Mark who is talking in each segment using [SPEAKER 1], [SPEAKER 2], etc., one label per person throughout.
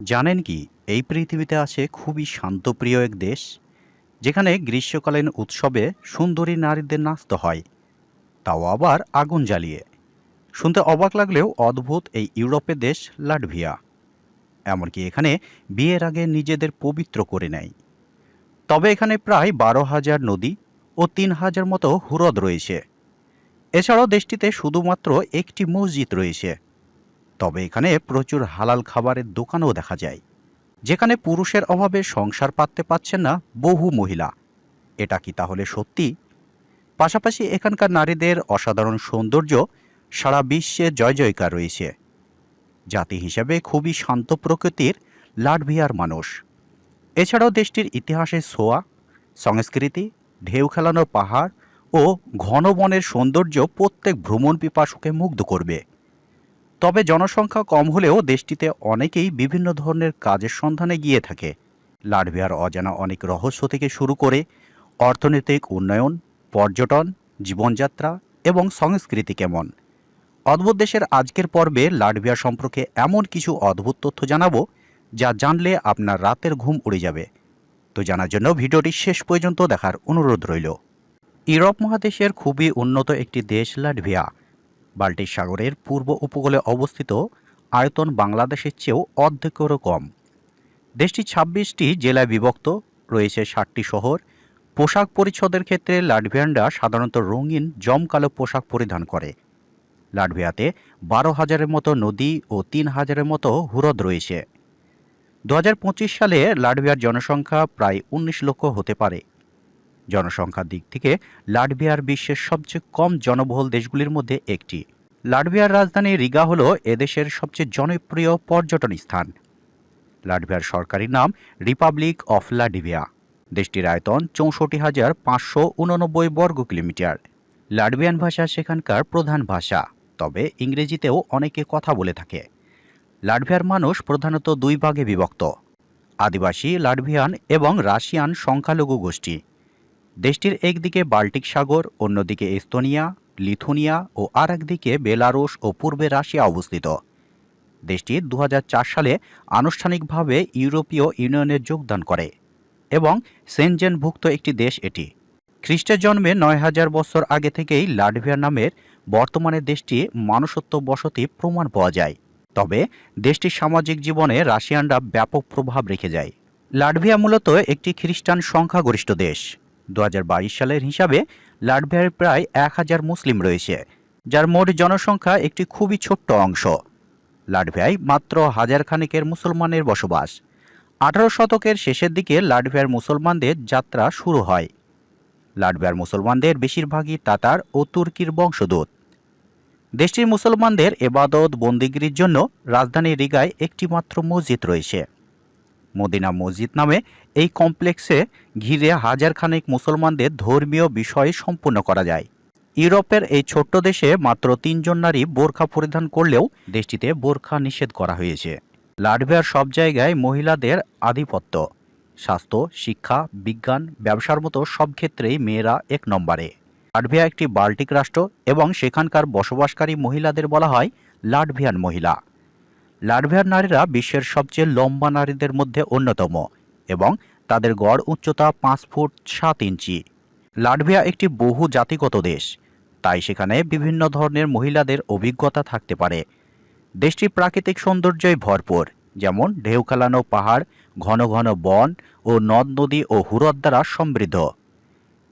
[SPEAKER 1] জানেন কি, এই পৃথিবীতে আছে খুবই শান্তপ্রিয় এক দেশ, যেখানে গ্রীষ্মকালীন উৎসবে সুন্দরী নারীদের নাচতে হয়, তাও আবার আগুন জ্বালিয়ে। শুনতে অবাক লাগলেও অদ্ভুত এই ইউরোপের দেশ লাটভিয়া। এমনকি এখানে বিয়ের আগে নিজেদের পবিত্র করে নেয়। তবে এখানে প্রায় বারো হাজার নদী ও তিন হাজার মতো হুরদ রয়েছে। এছাড়াও দেশটিতে শুধুমাত্র একটি মসজিদ রয়েছে। তবে এখানে প্রচুর হালাল খাবারের দোকানও দেখা যায়। যেখানে পুরুষের অভাবে সংসার পাততে পাচ্ছেন না বহু মহিলা। এটা কি তাহলে সত্যি? পাশাপাশি এখানকার নারীদের অসাধারণ সৌন্দর্য সারা বিশ্বে জয় জয়কার রয়েছে। জাতি হিসেবে খুবই শান্ত প্রকৃতির লাটভিয়ার মানুষ। এছাড়াও দেশটির ইতিহাসে ছোঁয়া, সংস্কৃতি, ঢেউ খেলানো পাহাড় ও ঘন বনের সৌন্দর্য প্রত্যেক ভ্রমণ পিপাসুকে মুগ্ধ করবে। তবে জনসংখ্যা কম হলেও দেশটিতে অনেকেই বিভিন্ন ধরনের কাজের সন্ধানে গিয়ে থাকে। লাটভিয়ার অজানা অনেক রহস্য থেকে শুরু করে অর্থনৈতিক উন্নয়ন, পর্যটন, জীবনযাত্রা এবং সংস্কৃতি কেমন? অদ্ভুত দেশের আজকের পর্বে লাটভিয়া সম্পর্কে এমন কিছু অদ্ভুত তথ্য জানাব যা জানলে আপনার রাতের ঘুম উড়ে যাবে। তো জানার জন্য ভিডিওটি শেষ পর্যন্ত দেখার অনুরোধ রইল। ইউরোপ মহাদেশের খুবই উন্নত একটি দেশ লাটভিয়া। বাল্টিক সাগরের পূর্ব উপকূলে অবস্থিত আয়তন বাংলাদেশের চেয়েও অর্ধেকেরও কম। দেশটি ছাব্বিশটি জেলায় বিভক্ত, রয়েছে ষাটটি শহর। পোশাক পরিচ্ছদের ক্ষেত্রে লাটভিয়ানরা সাধারণত রঙিন, জমকালো পোশাক পরিধান করে। লাটভিয়াতে বারো হাজারের মতো নদী ও তিন হাজারের মতো হুরদ রয়েছে। দু হাজার পঁচিশ সালে লাটভিয়ার জনসংখ্যা প্রায় উনিশ লক্ষ হতে পারে। জনসংখ্যার দিক থেকে লাটভিয়ার বিশ্বের সবচেয়ে কম জনবহুল দেশগুলির মধ্যে একটি। লাটভিয়ার রাজধানী রিগা হল এদেশের সবচেয়ে জনপ্রিয় পর্যটন স্থান। লাটভিয়ার সরকারি নাম রিপাবলিক অফ লাটভিয়া। দেশটির আয়তন চৌষট্টি হাজার পাঁচশো উননব্বই বর্গ কিলোমিটার। লাটভিয়ান ভাষা সেখানকার প্রধান ভাষা, তবে ইংরেজিতেও অনেকে কথা বলে থাকে। লাটভিয়ার মানুষ প্রধানত দুই ভাগে বিভক্ত। আদিবাসী, লাটভিয়ান এবং রাশিয়ান সংখ্যালঘু গোষ্ঠী। দেশটির একদিকে বাল্টিক সাগর, অন্যদিকে এস্তোনিয়া, লিথুনিয়া ও আর একদিকে বেলারুশ ও পূর্বে রাশিয়া অবস্থিত। দেশটি দু হাজার চার সালে আনুষ্ঠানিকভাবে ইউরোপীয় ইউনিয়নে যোগদান করে এবং সেনজেনভুক্ত একটি দেশ এটি। খ্রিস্টের জন্মে নয় হাজার বছর আগে থেকেই লাটভিয়া নামের বর্তমানে দেশটি মানুষত্ব বসতি প্রমাণ পাওয়া যায়। তবে দেশটির সামাজিক জীবনে রাশিয়ানরা ব্যাপক প্রভাব রেখে যায়। লাটভিয়া মূলত একটি খ্রিস্টান সংখ্যাগরিষ্ঠ দেশ। দু হাজার বাইশ সালের হিসাবে লাটভিয়ার প্রায় এক হাজার মুসলিম রয়েছে, যার মোট জনসংখ্যা একটি খুবই ছোট্ট অংশ। লাটভিয়ায় মাত্র হাজার খানেকের মুসলমানের বসবাস। আঠারো শতকের শেষের দিকে লাটভিয়ার মুসলমানদের যাত্রা শুরু হয়। লাটভিয়ার মুসলমানদের বেশিরভাগই তাতার ও তুর্কির বংশদূত দেশটির মুসলমানদের এবাদত, বন্দিগিরির জন্য রাজধানী রিগায় একটি মাত্র মসজিদ রয়েছে। মদিনা মসজিদ নামে এই কমপ্লেক্সে ঘিরে হাজার খানেক মুসলমানদের ধর্মীয় বিষয় সম্পূর্ণ করা যায়। ইউরোপের এই ছোট্ট দেশে মাত্র তিনজন নারী বোরখা পরিধান করলেও দেশটিতে বোরখা নিষেধ করা হয়েছে। লাটভিয়ার সব জায়গায় মহিলাদের আধিপত্য, স্বাস্থ্য, শিক্ষা, বিজ্ঞান, ব্যবসার মতো সব ক্ষেত্রেই মেয়েরা এক নম্বরে। লাটভিয়া একটি বাল্টিক রাষ্ট্র এবং সেখানকার বসবাসকারী মহিলাদের বলা হয় লাটভিয়ান মহিলা। লাটভিয়ার নারীরা বিশ্বের সবচেয়ে লম্বা নারীদের মধ্যে অন্যতম এবং তাদের গড় উচ্চতা পাঁচ ফুট সাত ইঞ্চি। লাটভিয়া একটি বহু জাতিগত দেশ, তাই সেখানে বিভিন্ন ধরনের মহিলাদের অভিজ্ঞতা থাকতে পারে। দেশটি প্রাকৃতিক সৌন্দর্যই ভরপুর, যেমন ঢেউ খেলানো পাহাড়, ঘন ঘন বন ও নদ, নদী ও হুরদ দ্বারা সমৃদ্ধ।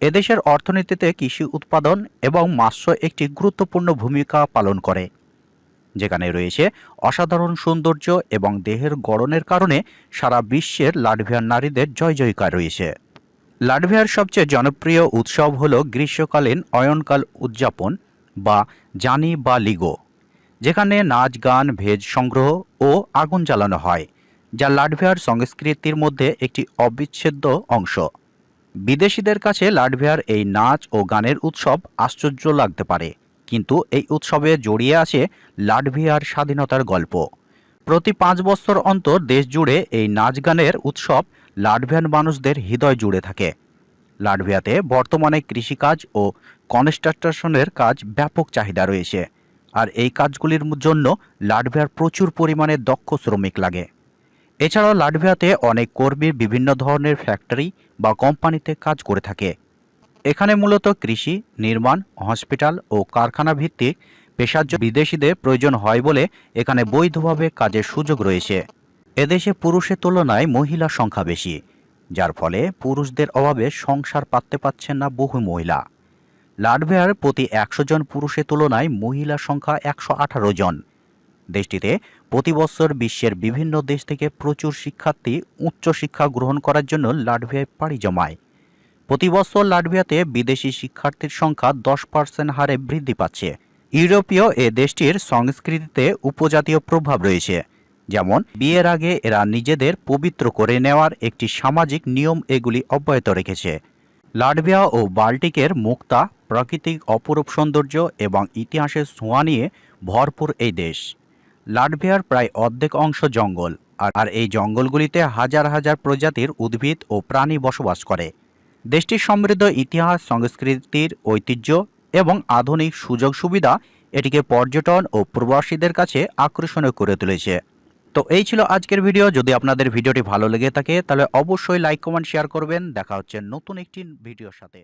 [SPEAKER 1] এদেশের অর্থনীতিতে কৃষি উৎপাদন এবং মাৎস্য একটি গুরুত্বপূর্ণ ভূমিকা পালন করে। যেখানে রয়েছে অসাধারণ সৌন্দর্য এবং দেহের গড়নের কারণে সারা বিশ্বের লাটভিয়ার নারীদের জয় জয়কার রয়েছে। লাটভিয়ার সবচেয়ে জনপ্রিয় উৎসব হল গ্রীষ্মকালীন অয়নকাল উদযাপন বা জানি বা লিগো, যেখানে নাচ, গান, ভেজ সংগ্রহ ও আগুন জ্বালানো হয়, যা লাটভিয়ার সংস্কৃতির মধ্যে একটি অবিচ্ছেদ্য অংশ। বিদেশিদের কাছে লাটভিয়ার এই নাচ ও গানের উৎসব আশ্চর্য লাগতে পারে। কিন্তু এই উৎসবে জড়িয়ে আছে লাটভিয়ার স্বাধীনতার গল্প। প্রতি পাঁচ বছর অন্তর দেশ জুড়ে এই নাচ গানের উৎসব লাটভিয়ান মানুষদের হৃদয় জুড়ে থাকে। লাটভিয়াতে বর্তমানে কৃষিকাজ ও কনস্ট্রাকশনের কাজ ব্যাপক চাহিদা রয়েছে। আর এই কাজগুলির জন্য লাটভিয়ার প্রচুর পরিমাণে দক্ষ শ্রমিক লাগে। এছাড়াও লাটভিয়াতে অনেক কর্মী বিভিন্ন ধরনের ফ্যাক্টরি বা কোম্পানিতে কাজ করে থাকে। এখানে মূলত কৃষি, নির্মাণ, হসপিটাল ও কারখানা ভিত্তিক পেশার জন্য বিদেশিদের প্রয়োজন হয় বলে এখানে বৈধভাবে কাজের সুযোগ রয়েছে। এদেশে পুরুষের তুলনায় মহিলার সংখ্যা বেশি, যার ফলে পুরুষদের অভাবে সংসার পাততে পারছেন না বহু মহিলা। লাটভিয়ার প্রতি একশো জন পুরুষের তুলনায় মহিলা সংখ্যা একশো আঠারো জন। দেশটিতে প্রতি বছর বিশ্বের বিভিন্ন দেশ থেকে প্রচুর শিক্ষার্থী উচ্চশিক্ষা গ্রহণ করার জন্য লাটভিয়ায় পাড়ি জমায়। প্রতি বছর লাটভিয়াতে বিদেশি শিক্ষার্থীর সংখ্যা দশ পার্সেন্ট হারে বৃদ্ধি পাচ্ছে। ইউরোপীয় এ দেশটির সংস্কৃতিতে উপজাতীয় প্রভাব রয়েছে। যেমন, বিয়ের আগে এরা নিজেদের পবিত্র করে নেওয়ার একটি সামাজিক নিয়ম এগুলি অব্যাহত রেখেছে। লাটভিয়া ও বাল্টিকের মুক্তা প্রাকৃতিক অপরূপ সৌন্দর্য এবং ইতিহাসের ছোঁয়া নিয়ে ভরপুর এই দেশ। লাটভিয়ার প্রায় অর্ধেক অংশ জঙ্গল আর আর এই জঙ্গলগুলিতে হাজার হাজার প্রজাতির উদ্ভিদ ও প্রাণী বসবাস করে। দেশটির সমৃদ্ধ ইতিহাস, সংস্কৃতির ঐতিহ্য এবং আধুনিক সুযোগ সুবিধা এটিকে পর্যটন ও প্রবাসীদের কাছে আকর্ষণীয় করে তুলেছে। তো এই ছিল আজকের ভিডিও। যদি আপনাদের ভিডিওটি ভালো লেগে থাকে, তাহলে অবশ্যই লাইক, কমেন্ট, শেয়ার করবেন। দেখা হচ্ছে নতুন একটি ভিডিওর সাথে।